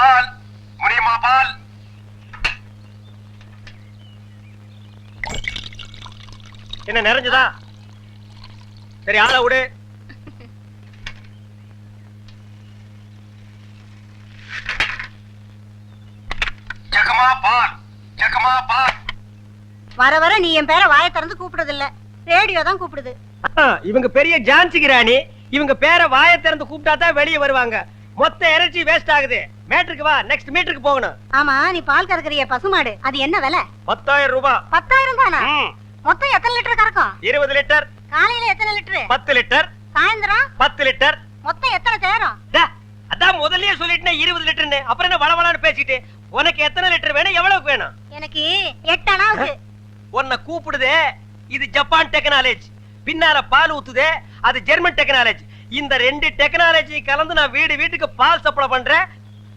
பால். முடியுமா பால்? என்ன நிறைஞ்சதா? சரி ஆள விடு. வர வர நீ என் பேரை வாயை திறந்து கூப்பிடுறது இல்ல ரேடியோ தான் கூப்பிடுது. இவங்க பெரிய ஜான்சி ராணி இவங்க பேரை வாயை திறந்து கூப்பிட்டா தான் வெளியே வருவாங்க. மொத்த எனர்ஜி வேஸ்ட் ஆகுது. மேட்ருக்கு வா நெக்ஸ்ட் மீட்டருக்கு போகணும். ஆமா நீ பால் கறக்குறிய பசுமாடு. அது என்ன விலை? பத்தாயிரம் ரூபாய் பத்தாயிரம் தானா? மொத்தம் எத்தனை லிட்டர் கறக்கும்? இருபது லிட்டர். காலையில எத்தனை லிட்டரு? பத்து லிட்டர். சாயந்தரம்? பத்து லிட்டர். மொத்தம் எத்தனை தேரம் டா, அதான் முதல்லயே சொல்லிட்டேன் இருபது லிட்டர்னு அப்புறம் என்ன வளவளான்னு பேசிட்டு உனக்கு எத்தனை லிட்டர் வேணும்? எவ்வளவுக்கு வேணும்? எனக்கு எட்டு உன்னை கூப்பிடுதே இது ஜப்பான் டெக்னாலஜி. பின்னால பால் ஊத்துதே அது ஜெர்மன் டெக்னாலஜி. இந்த ரெண்டு டெக்னாலஜி கலந்து நான் வீடு வீட்டுக்கு பால் சப்ளை பண்றேன்.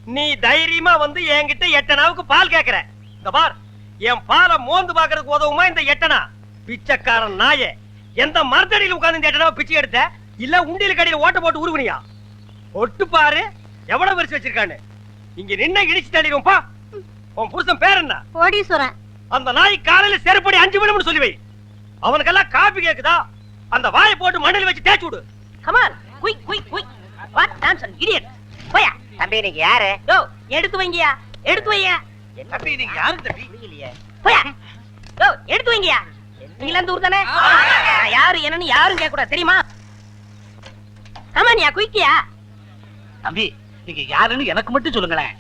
நீ தைரியமா வந்து என்கிட்ட எட்டனாவுக்கு பால் கேக்குற. இந்த பார் என் பாலை மோந்து பாக்குறதுக்கு உதவுமா இந்த எட்டனா? பிச்சைக்காரன் நாயே எந்த மரத்தடியில் உட்கார்ந்து இந்த எட்டனாவை பிச்சை எடுத்த? இல்ல உண்டியல் கடையில ஓட்ட போட்டு உருவனியா? ஒட்டு பாரு எவ்வளவு வரிசை வச்சிருக்கான்னு. இங்க நின்ன இடிச்சு தள்ளிடும் பா. உன் புருஷன் பேர் என்ன? கோடீஸ்வரன். அந்த நாய் காலையில செருப்படி அஞ்சு விழும்னு சொல்லி வை. அவனுக்கெல்லாம் காபி கேக்குதா? அந்த வாயை போட்டு மண்ணில் வச்சு தேய்ச்சு விடு. Come on quick quick quick what Tansen idiot போயா. தம்பி நீங்க யாரு? யோ எடுத்து வைங்கயா எடுத்து வையா தம்பி நீங்க யாரு தம்பி? புரியலையே. போயா யோ எடுத்து வைங்கயா நீங்களா இந்த ஊர் தானே நான் யாரு என்னன்னு யாரும் கேட்க கூடாது தெரியுமா கமானியா குயிக்கியா? தம்பி நீங்க யாருன்னு எனக்கு மட்டும் சொல்லுங்களேன்.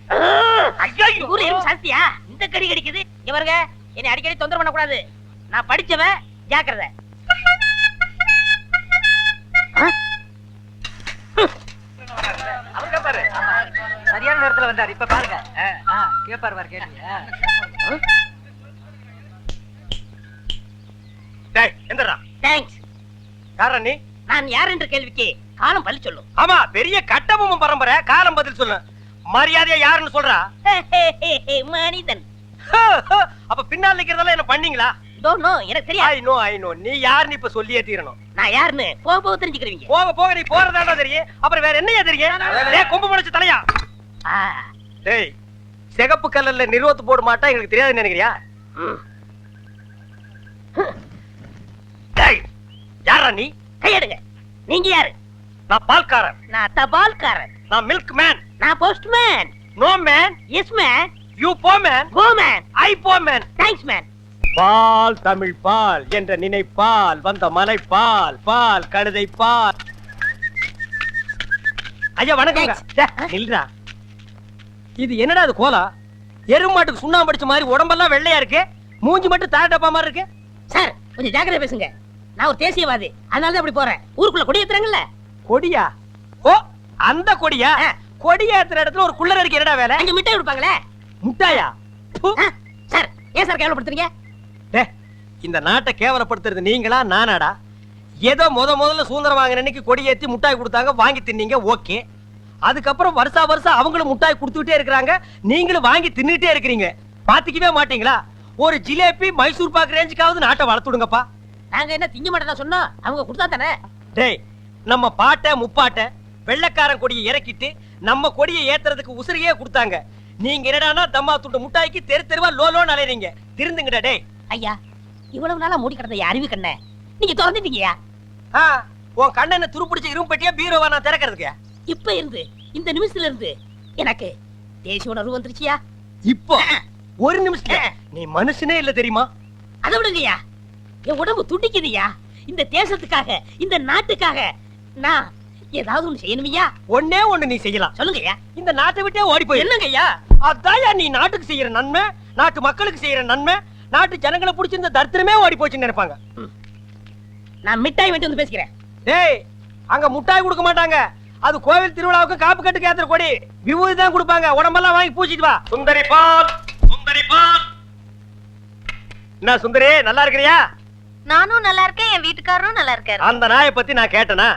ஐயோ ஊர் எறும்பு சாஸ்தியா? இந்த கடி கடிக்குது. இங்க பாருங்க என்னை அடிக்கடி தொந்தரவு பண்ணக்கூடாது. நான் படிச்சவன் ஜாக்கிரதை. அவருக்கா பாரு சரியான நேரத்துல வந்தாரு. இப்ப பாருங்க. கேப்பாரு பாரு கேட்டு டேய் எந்திரா தேங்க்ஸ். யாரா நீ? நான் யார் என்ற கேள்விக்கு காலம் பள்ளி சொல்லும். ஆமா பெரிய கட்டபொம்மன் பரம்பரை காலம் பதில் சொல்லு. மரியாதையா யாருன்னு சொல்றா? மனிதன். அப்ப பின்னால் நிக்கிறதெல்லாம் என்ன பண்ணீங்களா? டோன்ட் நோ எனக்கு தெரியாது. ஐ நோ ஐ நோ நீ யாருன்னு இப்ப சொல்லியே தீரணும். நான் யாருன்னு? போக போக தெரிஞ்சுக்கிறீங்க. போக போக நீ போறதாண்டா தெரியும். அப்புறம் வேற என்னையா தெரியும்? டேய் கொம்பு முளைச்ச தலையா? டேய் சிகப்பு கல்லல்ல நிறுவத்து போட மாட்டா எங்களுக்கு தெரியாதுன்னு நினைக்கிறியா. டேய் யாரா நீ? கையெடுங்க. நீங்க யாரு? நான் பால்காரன். நான் தபால்காரன் நான் மில்க் மேன் நான் postman no man yes man you போ மேன் கோ மேன் ஐ போ மேன் தேங்க்ஸ் மேன் பால் தமிழ் பால் என்ற நினைப்பால் வந்த மலை பால் பால் கழுதை பால் ஐயா வணக்கம். இல்லடா இது என்னடா இது கோலா? எருமாட்டுக்கு சுண்ணாம்பு அடிச்ச மாதிரி உடம்பெல்லாம் வெள்ளையா இருக்கு? மூஞ்சி மட்டும் தார டப்பா மாதிரி இருக்கு? சார் கொஞ்சம் ஜாக்கிரதை பேசுங்க. நான் ஒரு தேசியவாதி. அதனால தான் அப்படி போறேன். ஊருக்குள்ள கொடி ஏத்துறாங்கல்ல? கொடியா? ஓ அந்த கொடியா. கொடி ஏத்துற இடத்துல ஒரு குள்ளர் இருக்கு. என்னடா வேலை? அங்க மிட்டாய் கொடுப்பாங்களே? முட்டாயா? சார் ஏன் சார் கேவலப்படுத்துறீங்க? டே, இந்த நாட்டை கேவலப்படுத்துறது நீங்களா நானாடா? ஏதோ முத முதல்ல சுதந்திரம் வாங்கின அன்னைக்கு கொடி ஏத்தி முட்டாய் கொடுத்தாங்க வாங்கி தின்னீங்க ஓகே. அதுக்கப்புறம் வருஷா வருஷம் அவங்களும் முட்டாய் கொடுத்துட்டே இருக்கிறாங்க நீங்களும் வாங்கி தின்னுட்டே இருக்கிறீங்க. பாத்துக்கவே மாட்டீங்களா? ஒரு ஜிலேபி மைசூர் பாக்கு ரேஞ்சுக்காவது நாட்டை வளர்த்துடுங்கப்பா. நாங்க என்ன திங்க மாட்டதா சொன்னோம் அவங்க கொடுத்தா தானே? டேய் நம்ம பாட்டை முப்பாட்டை வெள்ளைக்காரன் கொடியை இறக்கிட்டு நம்ம கொடியை ஏத்துறதுக்கு உசிரியே கொடுத்தாங்க. நீங்க என்னடான்னா தம்மா துண்டு முட்டாய்க்கு தெரு தெருவா லோ லோன்னு அலையறீங்க. திருந்துங்கடா டேய். ஐயா இவ்வளவு நாளா மூடி கிடந்த அறிவு கண்ண நீங்க திறந்துட்டீங்கயா உன் கண்ணனை துருப்பிடிச்ச இரும்பு பெட்டியா பீரோவா நான் திறக்கிறதுக்கு? இப்ப இருந்து இந்த நிமிஷத்துல இருந்து எனக்கு தேசிய உணர்வு வந்துருச்சியா இப்போ ஒரு நிமிஷத்துல. நீ மனுஷனே இல்ல தெரியுமா? அதை விடுங்கய்யா. என் உடம்பு துடிக்குதுயா இந்த தேசத்துக்காக இந்த நாட்டுக்காக நான் ஏதாவது ஒண்ணு செய்யணுமையா ஒண்ணே ஒண்ணு நீ செய்யலாம். சொல்லுங்கய்யா. இந்த நாட்டை விட்டே ஓடி போய் என்னங்கய்யா? அதான்யா நீ நாட்டுக்கு செய்யற நன்மை நாட்டு மக்களுக்கு செய்யற நன்மை நாட்டு ஜனங்களை பிடிச்சிருந்த தரித்திரமே ஓடி போச்சுன்னு நினைப்பாங்க. நான் மிட்டாய் வேண்டி வந்து பேசிக்கிறேன். டேய் அங்க முட்டாய் கொடுக்க மாட்டாங்க. அது கோவில் திருவிழாவுக்கு காப்பு கட்டுக்கு ஏத்துற கொடி. விபூதி தான் கொடுப்பாங்க. உடம்பெல்லாம் வாங்கி பூச்சிட்டு வா. சுந்தரி பால் சுந்தரி பால் என்ன சுந்தரி நல்லா இருக்கிறியா? நானும் நல்லா இருக்கேன் என் வீட்டுக்காரரும் நல்லா இருக்காரு. அந்த நாயை பத்தி நான் கேட்டனா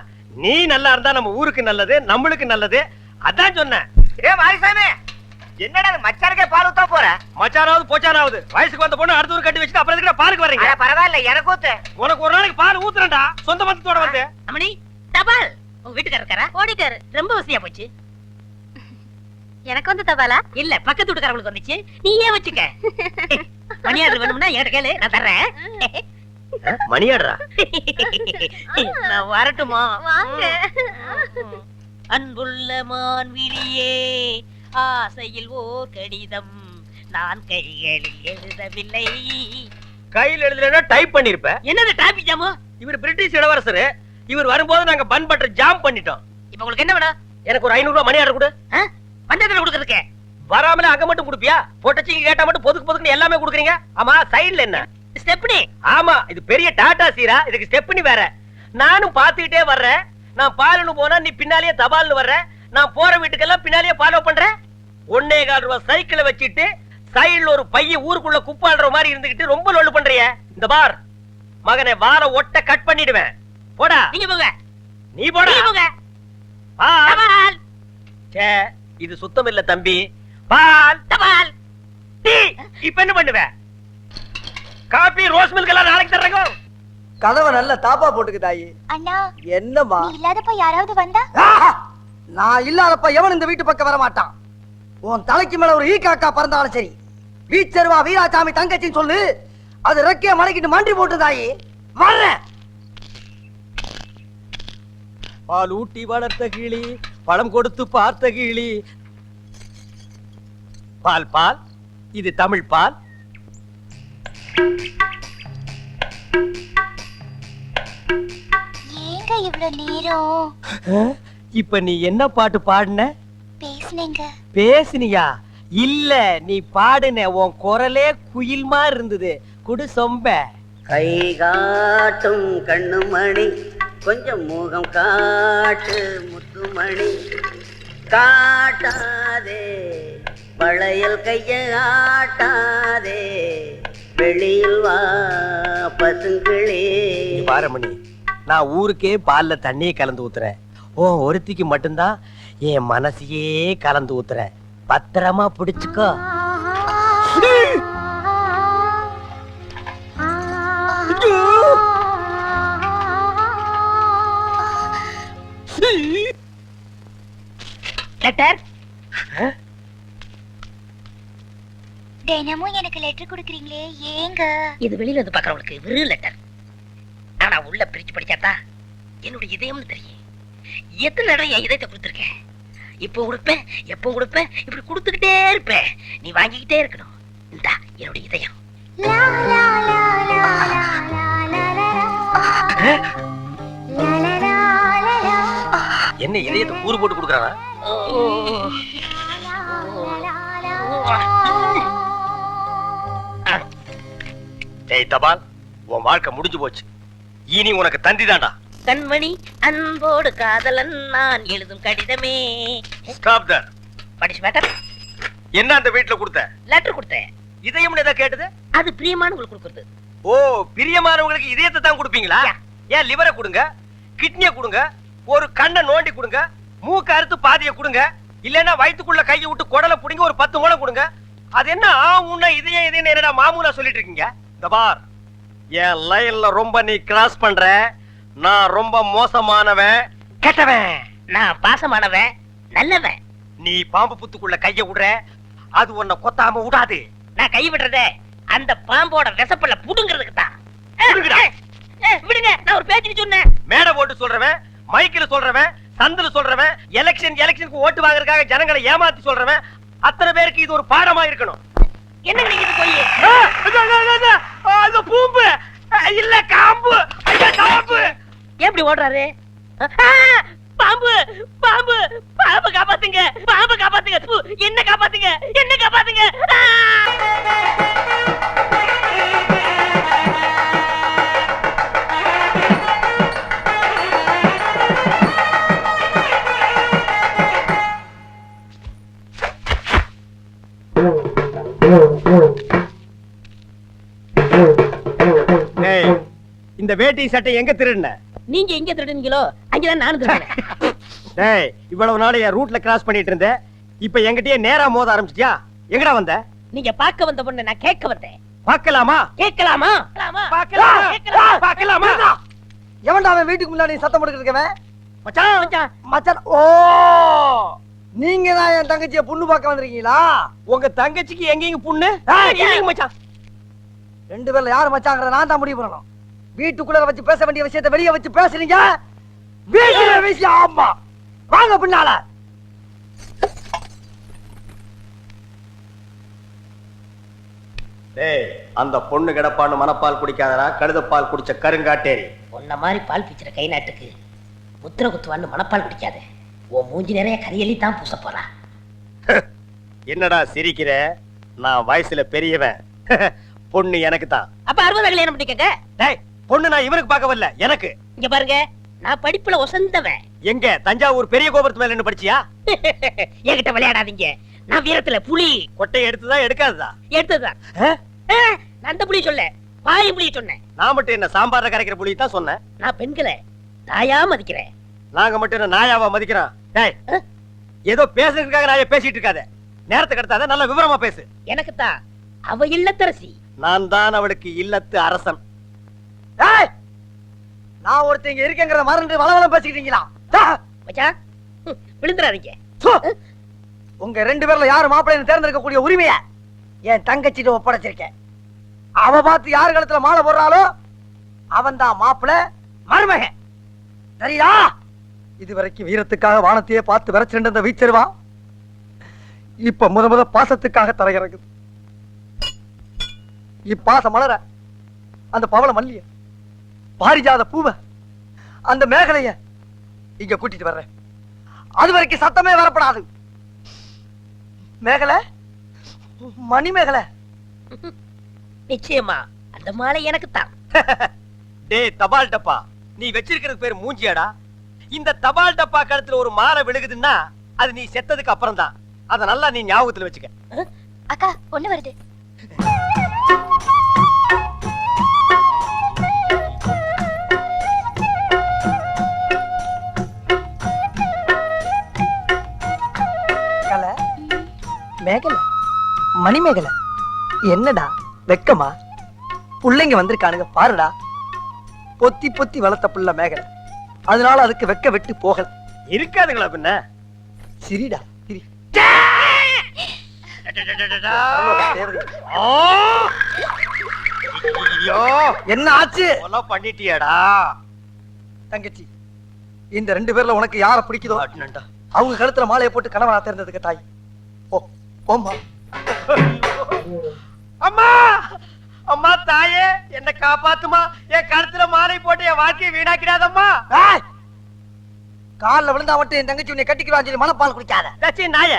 நீ நல்லா இருந்தா நம்ம ஊருக்கு நல்லது நம்மளுக்கு நல்லது. அதான் சொன்னேன். ஏ மாரிசாமி என்னடா மச்சானுக்கே பால் ஊத்தா போற? மச்சானாவது போச்சானாவது. வயசுக்கு வந்த பொண்ணு அடுத்த ஊர் கட்டி வச்சுட்டு அப்புறம் எதுக்குடா பாலுக்கு வர்றீங்க? அட பரவாயில்ல எனக்கு ஊத்து. உனக்கு ஒரு நாளைக்கு பால் ஊத்துறேன்டா. சொந்த பந்தத்தோட வந்து. அம்மணி தபால். உங்க வீட்டுக்காரர் இருக்காரா? ஓடிட்டாரு. ரொம்ப வசதியா போச்சு. எனக்கு வந்து தபாலா? இல்ல பக்கத்து வீட்டுக்காரங்களுக்கு வந்துச்சு. நீ ஏன் வச்சுக்க. மணியாடு வேணும்னா என்கிட்ட கேளு நான் தர்றேன். மணியாடுறா? நான் வரட்டுமா? வாங்க. அன்புள்ள மான்விழியே ஆசையில் ஓர் கடிதம் நான் கைகளில் எழுதவில்லை. கையில் எழுதலைன்னா டைப் பண்ணிருப்ப. என்னது டிராபிக் ஜாமு இவர் பிரிட்டிஷ் இளவரசர். இவர் வரும்போது நாங்க பன் பட்டர் ஜாம் பண்ணிட்டோம். இப்ப உங்களுக்கு என்ன வேணும்? எனக்கு ஒரு ஐநூறு ரூபாய் மணி ஆர்டர் கொடு. பஞ்சத்துல கொடுக்கறதுக்கு? வராமலே அங்க மட்டும் கொடுப்பியா? பொட்டச்சிங்க கேட்டா மட்டும் பொதுக்கு பொதுக்குன்னு எல்லாமே கொடுக்குறீங்க. ஆமா சைடுல என்ன? ஸ்டெப்னி. ஆமா இது பெரிய டாடா சீரா. இதுக்கு ஸ்டெப்னி வேற. நானும் பாத்துக்கிட்டே வர்றேன். நான் பாலுன்னு போனா நீ பின்னாலேயே தபால்னு வர்ற. நான் போற வீட்டுக்கெல்லாம் பின்னாலேயே ஃபாலோ பண்றேன் கால் ரூபாய் சைக்கிளை வச்சுட்டு சைடுல ஒரு பைய ஊருக்குள்ள குப்பாடுற மாதிரி இருந்துகிட்டு ரொம்ப லொல்லு பண்றிய. இந்த பார் மகனை வார ஒட்ட கட் பண்ணிடுவேன். போடா. நீங்க போங்க. நீ போடா. போங்க. பால். ச்சே, இது சுத்தம் இல்ல தம்பி. பால். தபால். டீ. இப்ப என்ன பண்ணுவ? காபி ரோஸ் மில்க் எல்லாம் நாளைக்கு தர்றேங்க. கதவை நல்ல தாப்பா போட்டுக்கு தாயி. அண்ணா என்னம்மா? நீ இல்லாதப்ப யாராவது வந்தா! நான் இல்லாதப்ப எவன் இந்த வீட்டு பக்கம் வர மாட்டான் உன் தலைக்கு மேல ஒரு ஈ காக்கா பறந்தாலும் சரி வீச்சருவா வீராசாமி தங்கச்சின்னு சொல்லு அது ரெக்கைய மடக்கிட்டு மண்டி போட்டு தாயி வர்றேன் பால் ஊட்டி வளர்த்த கிளி பழம் கொடுத்து பார்த்த கிளி. பால் பால் இது தமிழ் பால். ஏங்க இவ்ளோ நேரம்? இப்ப நீ என்ன பாட்டு பாடுன? பேசுனீங்க. பேசுனியா? இல்ல நீ பாடுன உன் குரலே குயில் மாதிரி இருந்தது குடு சொம்ப. கை காட்டும் கண்ணுமணி கொஞ்சம் முகம் காட்டு முத்துமணி. காட்டாதே வளையல் கைய ஆட்டாதே வெளியில் வா பசுங்கிளே. பாரமணி நான் ஊருக்கே பால்ல தண்ணியே கலந்து ஊத்துறேன். ஓ ஒருத்திக்கு மட்டும்தான் என் மனசையே கலந்து ஊத்துறேன் பத்திரமா பிடிச்சுக்கோ. லெட்டர் தினமும் எனக்கு லெட்டர் கொடுக்குறீங்களே ஏங்க? இது வெளியில இருந்து பாக்குறவங்களுக்கு வெறும் லெட்டர் ஆனா உள்ள பிரிச்சு படிச்சாதான் என்னுடைய இதயம்னு தெரியும். எத்தனை இடம் என் இதயத்தை கொடுத்துருக்கேன்? இப்போ கொடுப்பேன் எப்போ கொடுப்பேன் இப்படி கொடுத்துக்கிட்டே இருப்பேன் நீ வாங்கிக்கிட்டே இருக்கணும் இந்தா என்னுடைய இதயம் என்ன இதயத்தை கூறு போட்டு கொடுக்குறானா டேய் தபால் உன் வாழ்க்கை முடிஞ்சு போச்சு இனி உனக்கு தந்தி தாண்டா கண்மணி அன்போடு காதலன் நான் எழுதும் கடிதமே. ஸ்டாப் தர் படிச்சு மேட்டர் என்ன அந்த வீட்டுல கொடுத்த? லெட்டர் கொடுத்தேன். இதயம் ஏதா கேட்டது? அது பிரியமானவங்களுக்கு கொடுக்குறது. ஓ பிரியமானவங்களுக்கு இதயத்தை தான் கொடுப்பீங்களா. ஏன் லிவரை கொடுங்க கிட்னியை கொடுங்க ஒரு கண்ணை நோண்டி கொடுங்க மூக்க அறுத்து பாதியை கொடுங்க இல்லைன்னா வயித்துக்குள்ள கையை விட்டு குடலை புடிங்க ஒரு பத்து மூலம் கொடுங்க. அது என்ன ஆ உன்ன இதயம் இதயம் என்னடா மாமூலா சொல்லிட்டு இருக்கீங்க? இந்த பார் என் லைன்ல ரொம்ப நீ கிராஸ் பண்ற. நான் ரொம்ப மோசமானவன். கெட்டவன். நான் பாசமானவன். நல்லவன். நீ பாம்பு புத்துக்குள்ள கைய விடுற. அது உன்னை கொத்தாம விடாது. நான் கை விடுறதே அந்த பாம்போட விசப்பல்ல புடுங்கிறதுக்கு தான். புடுங்குடா. விடுங்க நான் ஒரு பேச்சுக்கு சொன்னேன். மேடை போட்டு சொல்றவன் மைக்கில் சொல்றவன் சந்தில சொல்றவன் எலெக்ஷன் எலெக்ஷனுக்கு ஓட்டு வாங்குறதுக்காக ஜனங்களை ஏமாத்தி சொல்றவன் அத்தனை பேருக்கு இது ஒரு பாடமா இருக்கணும். என்னங்க நீங்க இது போய்? ஆ, அது, அது, அது, அது, அது பூம்பு. இல்ல காம்பு. ஐயா, காம்பு. எப்படி ஓடுறாரு? பாம்பு பாம்பு பாம்பு காப்பாத்துங்க பாம்பு காப்பாத்துங்க. என்ன காப்பாத்துங்க என்ன காப்பாத்துங்க? இந்த வேட்டி சட்டை எங்க திருடின? நீங்க எங்க திருடுனீங்களோ அங்கதான் நானும் திருடுறேன் டேய் இவ்வளவு நாள் என் ரூட்ல கிராஸ் பண்ணிட்டு இருந்தேன் இப்ப என்கிட்டயே நேரா மோத ஆரம்பிச்சிட்டியா? எங்கடா வந்த? நீங்க பார்க்க வந்த பொண்ணு நான் கேட்க வந்தேன். பார்க்கலாமா? கேட்கலாமா? பார்க்கலாமா? எவன்டா அவன் வீட்டுக்கு முன்னாடி சத்தம் போட்டுக்கிட்டு இருக்கவன்? மச்சான் மச்சான், மச்சான் ஓ! நீங்க தான் என் தங்கச்சிய பொண்ணு பார்க்க வந்திருக்கீங்களா? உங்க தங்கச்சிக்கு எங்கேயும் புண்ணு? மச்சான். ரெண்டு பேர்ல யாரு மச்சாங்கிறத நான் தான் முடிவு பண்ணணும். வீட்டுக்குள்ள வச்சு பேச வேண்டிய விஷயத்தை வெளியே வச்சு பேசுறீங்க? வீட்டுல விஷயம் ஆமா. வாங்க பின்னால. டேய் அந்த பொண்ணு கிடப்பான்னு மனப்பால் குடிக்காதடா கழுதப்பால் குடிச்ச கருங்காட்டேரி. உன்ன மாதிரி பால் பிச்சுற கை நாட்டுக்கு முத்திர குத்துவான்னு மனப்பால் குடிக்காத. உன் மூஞ்சி நிறைய கரியலி தான் பூச போறா. என்னடா சிரிக்கிற? நான் வயசுல பெரியவன். பொண்ணு எனக்கு தான் அப்ப அறுபது கல்யாணம் பண்ணிக்கங்க டேய் பொண்ணு நான் இவனுக்கு பார்க்க வரல. எனக்கு. இங்க பாருங்க நான் படிப்புல ஒசந்தவன். எங்க தஞ்சாவூர் பெரிய கோபுரத்து மேல நின்னு படிச்சியா? என்கிட்ட விளையாடாதீங்க. நான் வீரத்துல புலி. கொட்டையை எடுத்துதா எடுக்காததா? நான் அந்த புலி சொல்ல பாய் புலி சொன்னேன். நான் மட்டும் என்ன சாம்பார்ல கரைக்கிற புலி தான் சொன்னேன். நான் பெண்களை தாயா மதிக்கிறேன். நாங்க மட்டும் என்ன நாயாவா மதிக்கிறோம்? டேய் ஏதோ பேசுறதுக்காக நாய பேசிட்டு இருக்காத. நேரத்துக்கு கடத்தாத நல்ல விவரமா பேசு. எனக்கு தான் அவ இல்லத்தரசி. நான் தான் அவளுக்கு இல்லத்து அரசன். நான் ஒருத்தங்க இருக்கேங்கிறத மறந்து வளவளம் பேசிக்கிட்டீங்களா! மச்சான் விழுந்துறாதீங்க! உங்க ரெண்டு பேர்ல யாரு மாப்பிள்ளைன்னு தேர்ந்தெடுக்கக்கூடிய உரிமைய என் தங்கச்சிட்டு ஒப்படைச்சிருக்கேன். அவ பார்த்து யார் கழுத்துல மாலை போடுறாளோ அவன் தான் மாப்பிள்ள மருமகன். சரியா? இதுவரைக்கும் வீரத்துக்காக வானத்தையே பார்த்து விரைச்சிட்டு இருந்த வீச்சருவா இப்ப முத முத பாசத்துக்காக தரையிறங்குது. இப்பாசம் மலர அந்த பவள மல்லிய பாரிஜாத பூவ. அந்த மேகலைய இங்க கூட்டிட்டு வர்றேன். அது வரைக்கும் சத்தமே வரப்படாது. மேகலை மணி மேகலை நிச்சயமா அந்த மாலை எனக்கு தான் டேய் தபால் டப்பா. நீ வச்சிருக்கிறது பேர் மூஞ்சியாடா. இந்த தபால் டப்பா கழுத்துல ஒரு மாலை விழுகுதுன்னா அது நீ செத்ததுக்கு அப்புறம் தான் அத நல்லா நீ ஞாபகத்துல வச்சுக்க. அக்கா பொண்ணு வருது. மணி மேகலை என்னடா வெக்கமா? புள்ளைங்க வந்திருக்கானுங்க பாருடா. பொத்தி பொத்தி வளர்த்த புள்ள மேகலை. அதனால அதுக்கு வெக்க வெட்டு போகல. இருக்காதுங்களா பின்ன? சிரிடா சிரி. என்ன ஆச்சு? பண்ணிட்டியாடா? தங்கச்சி இந்த ரெண்டு பேர்ல உனக்கு யார பிடிக்குதோ. அவங்க கழுத்துல மாலையை போட்டு கணவனா தேர்ந்ததுக்கு தாய். ஓ போம்மா. அம்மா! அம்மா தாயே என்ன காப்பாத்துமா? என் கழுத்துல மாலை போட்டு என் வாழ்க்கையை வீணாக்கிடாதம்மா! கால்ல விழுந்தா மட்டும் என் தங்கச்சி உன்னை கட்டிக்கிறான் சொல்லி மனப்பால் குடிக்காத. தச்சி நாய!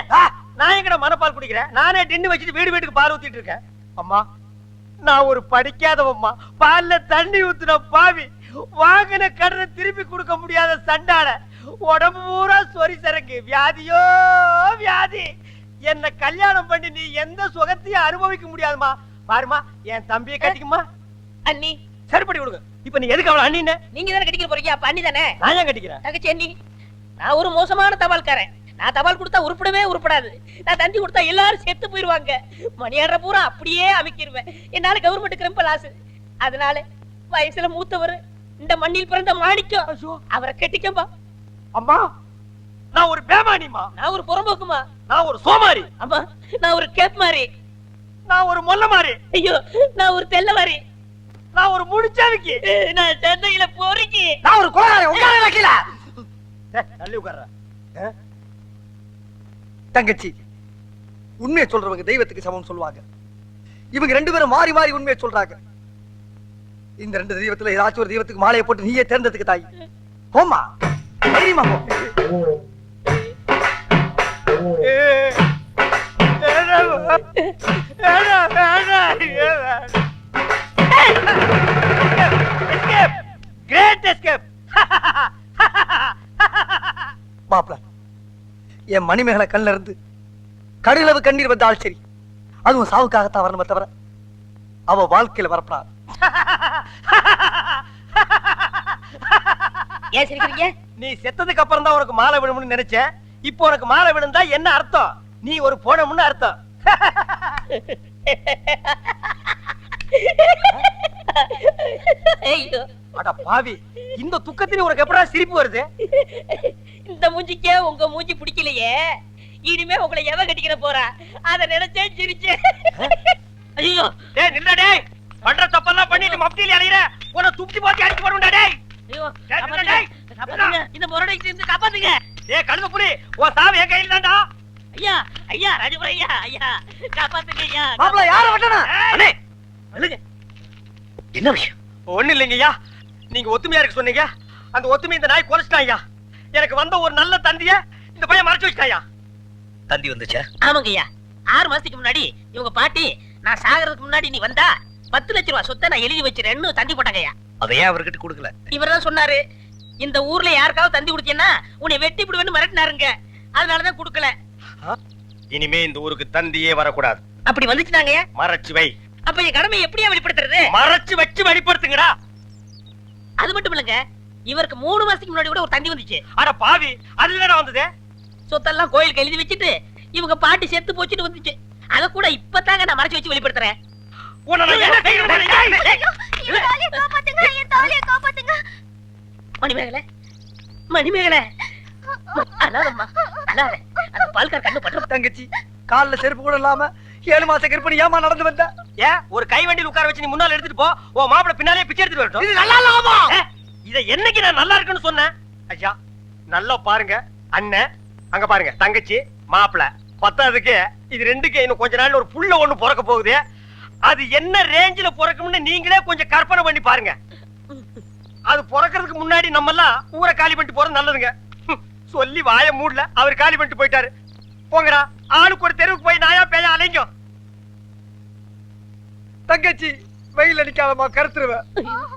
நான் எங்கட மனப்பால் குடிக்கிறேன்? நானே டின்னு வச்சுட்டு வீடு வீட்டுக்கு பால் ஊத்திட்டு இருக்கேன். அம்மா நான் ஒரு படிக்காதவம்மா. பால்ல தண்ணி ஊத்துன பாவி. வாங்கின கடனை திருப்பி கொடுக்க முடியாத சண்டாட உடம்பு பூரா சொரி சரக்கு வியாதியோ வியாதி. என்ன கல்யாணம் பண்ணி நீ எந்த சுகத்தையும் அனுபவிக்க முடியாதுமா பாருமா என் தம்பியை கட்டிக்குமா அண்ணி. சரிப்படி கொடுங்க. இப்ப நீ எதுக்கு அவளை அண்ணின்னு? நீங்க தானே கட்டிக்க போறீங்க அப்ப அண்ணி தானே? நான் ஏன் கட்டிக்கிறேன்? தங்கச்சி அண்ணி நான் ஒரு மோசமான தபால்காரன். நான் தபால் கொடுத்தா உருப்படவே உருப்படாது. நான் தந்தி கொடுத்தா எல்லாரும் செத்து போயிருவாங்க. மணியாடுற பூரா அப்படியே அமைக்கிருவேன். என்னால கவர்மெண்ட் கிரம்ப லாஸ் அதனால வயசுல மூத்தவர் இந்த மண்ணில் பிறந்த மாணிக்கம் அவரை கட்டிக்கம்பா அம்மா நான் ஒரு பேமானிமா நான் ஒரு புறம்போக்குமா? நான் ஒரு சோமாரி. அம்மா நான் ஒரு கேப் மாதிரி நான் ஒரு மொல்ல மாறி ஐயோ நான் ஒரு தெல்ல மாதிரி நான் ஒரு முடிச்சாவிக்கு. நான் சந்தையில பொறுக்கி. நான் ஒரு குலகாரன் உட்கார வைக்கல. தள்ளி உட்கார்ற. தங்கச்சி உண்மையை சொல்றவங்க தெய்வத்துக்கு சமம் சொல்லுவாங்க. இவங்க ரெண்டு பேரும் மாறி மாறி உண்மையை சொல்றாங்க. இந்த ரெண்டு தெய்வத்துல ஏதாச்சும் ஒரு தெய்வத்துக்கு மாலையை போட்டு நீயே தேர்ந்ததுக்கு தாய். போம்மா. தைரியமா போ. என் மணிமேகலை கண்ணுல இருந்து கடுகளவு கண்ணீர் வந்தால் சரி அதுவும் சாவுக்காகத்தான் வரணுமே தவிர அவ வாழ்க்கையில வரப்படாது. ஏன் சிரிக்கிறீங்க? நீ செத்ததுக்கு அப்புறம் தான் உனக்கு மாலை விழும்னு நினைச்சேன் இப்போ உனக்கு மாலை விழுந்தா என்ன அர்த்தம்? நீ ஒரு போனமுன்னு அர்த்தம். ஐயோ. அட பாவி இந்த துக்கத்திலே உனக்கு எப்படா சிரிப்பு வருது? இந்த மூஞ்சிக்கே உங்க மூஞ்சி பிடிக்கலையே. இனிமே உங்களை எவ கட்டிக்கிற போறா? அத நினைச்சே சிரிச்சேன் ஐயோ டேய் நில்லுடா டேய். பண்ற தப்பெல்லாம் பண்ணிட்டு மப்டியில அலையற. உன்னை துப்பி போட்டு அடிச்சு போடுடா டேய். ஐயோ டேய், இந்த முரடைக்கு இருந்து காப்பாத்துங்க. டேய் கழுத புலி உன் சாவு என் கையில தான்டா. ஐயா ஐயா ராஜபுரம் ஐயா ஐயா காப்பாத்துங்க ஐயா மாப்பிள யார வெட்டனா அண்ணே சொல்லுங்க என்ன விஷயம்? ஒண்ணு இல்லைங்க ஐயா நீங்க ஒத்துமையா இருக்க சொன்னீங்க. அந்த ஒத்துமை இந்த நாய் குறைச்சிட்டான் ஐயா. எனக்கு வந்த ஒரு நல்ல தந்திய இந்த பையன் மறைச்சு வச்சிட்டான் ஐயா. தந்தி வந்துச்சா? ஆமாங்க ஐயா. ஆறு மாசத்துக்கு முன்னாடி இவங்க பாட்டி நான் சாகிறதுக்கு முன்னாடி நீ வந்தா பத்து லட்ச ரூபா சொத்தை நான் எழுதி வச்சிருன்னு தந்தி போட்டாங்க ஐயா. அதை ஏன் அவர்கிட்ட கொடுக்கல. இவர் தான் சொன்னாரு இந்த ஊர்ல யாருக்காவது தந்தி கொடுத்தீங்கன்னா உன்னை வெட்டி விடுவேன்னு மிரட்டினாருங்க. அதனாலதான் கொடுக்கல. இனிமே இந்த ஊருக்கு தந்தியே வரக்கூடாது. அப்படி வந்துச்சுனாங்க மறைச்சு வை. அப்ப என் கடமையை எப்படியா வெளிப்படுத்துறது? மறைச்சு வச்சு வெளிப்படுத்துங்கடா. அது மட்டும் இல்லைங்க இவருக்கு மூணு மாசத்துக்கு முன்னாடி கூட ஒரு தந்தி வந்துச்சு. அட பாவி அதுலடா வந்தது? சொத்தெல்லாம் கோயிலுக்கு எழுதி வச்சுட்டு இவங்க பாட்டி செத்து போச்சுட்டு வந்துச்சு. அத கூட இப்பதாங்க நான் மறைச்சு வச்சு வெளிப்படுத்துறேன். மணிமேகலை மணிமேகலை. அழாதம்மா அழாத. அந்த பால்கார் கண்ணு பட்டு தங்கச்சி கால்ல செருப்பு கூட இல்லாம ஏழு மாச கற்பனை ஏமா நடந்து வந்த? ஏன் ஒரு கை வண்டியில் உட்கார வச்சு நீ முன்னால எடுத்துட்டு போ. உன் மாப்பிள பின்னாலே பிச்சை எடுத்துட்டு வரட்டும். இது நல்லா இல்லாமா ஏ, இத என்னைக்கு நான் நல்லா இருக்குன்னு சொன்னேன்? ஐயா நல்லா பாருங்க. அண்ணன் அங்க பாருங்க. தங்கச்சி மாப்பிள. பத்தாவதுக்கு இது ரெண்டுக்கு இன்னும் கொஞ்ச நாள்ல ஒரு புள்ள ஒண்ணு பிறக்க போகுது. அது என்ன ரேஞ்சில பிறக்கும்னு நீங்களே கொஞ்சம் கற்பனை பண்ணி பாருங்க. அது பிறக்கிறதுக்கு முன்னாடி நம்ம எல்லாம் ஊரை காலி பண்ணிட்டு போறது நல்லதுங்க. சொல்லி வாய மூடல. அவர் காலி பண்ணிட்டு போயிட்டாரு. போங்கடா. ஆளுக்கு ஒரு தெருவுக்கு போய் நாயா பேய அலைங்க. தங்கச்சி வெயில் அடிக்காதமா கருத்துருவேன்